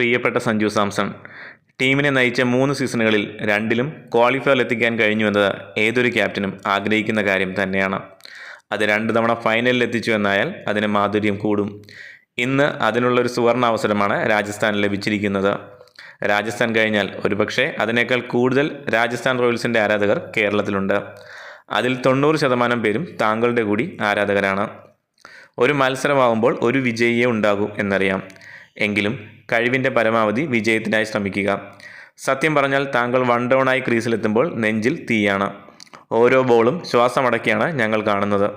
പ്രിയപ്പെട്ട സഞ്ജു സാംസൺ. ടീമിനെ നയിച്ച മൂന്ന് സീസണുകളിൽ രണ്ടിലും ക്വാളിഫയർ ക്വാളിഫയറിലെത്തിക്കാൻ കഴിഞ്ഞുവെന്നത് ഏതൊരു ക്യാപ്റ്റനും ആഗ്രഹിക്കുന്ന കാര്യം തന്നെയാണ്. അത് രണ്ട് തവണ ഫൈനലിൽ എത്തിച്ചു എന്നായാൽ അതിന് മാധുര്യം കൂടും. ഇന്ന് അതിനുള്ളൊരു സുവർണ അവസരമാണ് രാജസ്ഥാൻ ലഭിച്ചിരിക്കുന്നത്. രാജസ്ഥാൻ കഴിഞ്ഞാൽ ഒരുപക്ഷെ അതിനേക്കാൾ കൂടുതൽ രാജസ്ഥാൻ റോയൽസിന്റെ ആരാധകർ കേരളത്തിലുണ്ട്. അതിൽ തൊണ്ണൂറ് ശതമാനം പേരും താങ്കളുടെ കൂടി ആരാധകരാണ്. ഒരു മത്സരമാകുമ്പോൾ ഒരു വിജയിയേ ഉണ്ടാകൂ എന്നറിയാം. എങ്കിലും കഴിവിന്റെ പരമാവധി വിജയത്തിനായി ശ്രമിക്കുക. സത്യം പറഞ്ഞാൽ താങ്കൾ വൺ ഡൗണായി ക്രീസിലെത്തുമ്പോൾ നെഞ്ചിൽ തീയാണ്. ഓരോ ബോളും ശ്വാസമടക്കിയാണ് ഞങ്ങൾ കാണുന്നത്.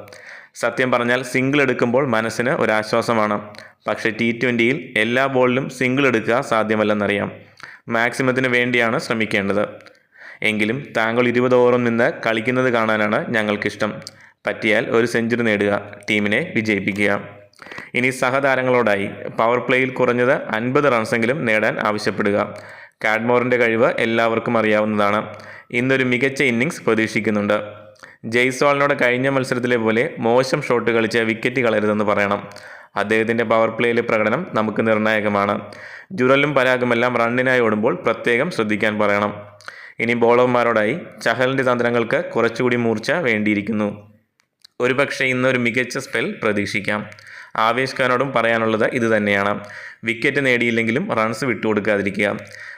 സത്യം പറഞ്ഞാൽ സിംഗിൾ എടുക്കുമ്പോൾ മനസ്സിന് ഒരാശ്വാസമാണ്. പക്ഷേ ടി ട്വന്റിയിൽ എല്ലാ ബോളിലും സിംഗിൾ എടുക്കുക സാധ്യമല്ലെന്നറിയാം. മാക്സിമത്തിന് വേണ്ടിയാണ് ശ്രമിക്കേണ്ടത്. എങ്കിലും താങ്കൾ ഇരുപത് ഓവറും നിന്ന് കളിക്കുന്നത് കാണാനാണ് ഞങ്ങൾക്കിഷ്ടം. പറ്റിയാൽ ഒരു സെഞ്ചുറി നേടുക. ടീമിനെ വിജയിപ്പിക്കുക. ഇനി സഹതാരങ്ങളോടായി പവർ പ്ലേയിൽ കുറഞ്ഞത് അൻപത് റൺസെങ്കിലും നേടാൻ ആവശ്യപ്പെടുക. കാഡ്മോറിന്റെ കഴിവ് എല്ലാവർക്കും അറിയാവുന്നതാണ്. ഇന്നൊരു മികച്ച ഇന്നിങ്സ് പ്രതീക്ഷിക്കുന്നുണ്ട്. ജയ്സ്വാളിനോട് കഴിഞ്ഞ മത്സരത്തിലെ പോലെ മോശം ഷോട്ട് കളിച്ച് വിക്കറ്റ് കളരുതെന്ന് പറയണം. അദ്ദേഹത്തിന്റെ പവർ പ്ലേയിലെ പ്രകടനം നമുക്ക് നിർണായകമാണ്. ജുറലും പരാഗുമെല്ലാം റണ്ണിനായി ഓടുമ്പോൾ പ്രത്യേകം ശ്രദ്ധിക്കാൻ പറയണം. ഇനി ബോളർമാരോടായി ചഹലിന്റെ തന്ത്രങ്ങൾക്ക് കുറച്ചുകൂടി മൂർച്ച വേണ്ടിയിരിക്കുന്നു. ഒരുപക്ഷെ ഇന്നൊരു മികച്ച സ്പെൽ പ്രതീക്ഷിക്കാം. ആവേശ് ഖാനോടും പറയാനുള്ളത് ഇത് തന്നെയാണ്. വിക്കറ്റ് നേടിയില്ലെങ്കിലും റൺസ് വിട്ടുകൊടുക്കാതിരിക്കുക.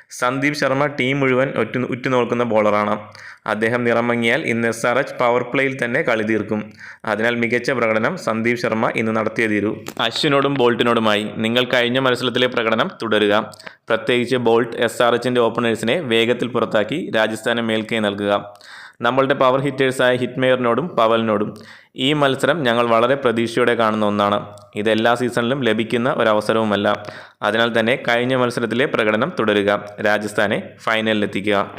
സന്ദീപ് ശർമ്മ ടീം മുഴുവൻ ഒറ്റ ഉറ്റുനോക്കുന്ന ബോളറാണ് അദ്ദേഹം നിറമങ്ങിയാൽ ഇന്ന് എച്ച് പവർ പ്ലേയിൽ തന്നെ കളി തീർക്കും. അതിനാൽ മികച്ച പ്രകടനം സന്ദീപ് ശർമ്മ ഇന്ന് നടത്തിയേ തീരൂ. അശ്വിനോടും ബോൾട്ടിനോടുമായി നിങ്ങൾ കഴിഞ്ഞ മത്സരത്തിലെ പ്രകടനം തുടരുക. പ്രത്യേകിച്ച് ബോൾട്ട് എസ് ആർ എച്ചിന്റെ ഓപ്പണേഴ്സിനെ വേഗത്തിൽ പുറത്താക്കി രാജസ്ഥാനെ മേൽക്കൈ നൽകുക. നമ്മളുടെ പവർ ഹിറ്റേഴ്സായ ഹിറ്റ്മെയറിനോടും പവലിനോടും ഈ മത്സരം ഞങ്ങൾ വളരെ പ്രതീക്ഷയോടെ കാണുന്ന ഒന്നാണ്. ഇത് എല്ലാ സീസണിലും ലഭിക്കുന്ന ഒരവസരവുമല്ല. അതിനാൽ തന്നെ കഴിഞ്ഞ മത്സരത്തിലെ പ്രകടനം തുടരുക. രാജസ്ഥാനെ ഫൈനലിലെത്തിക്കുക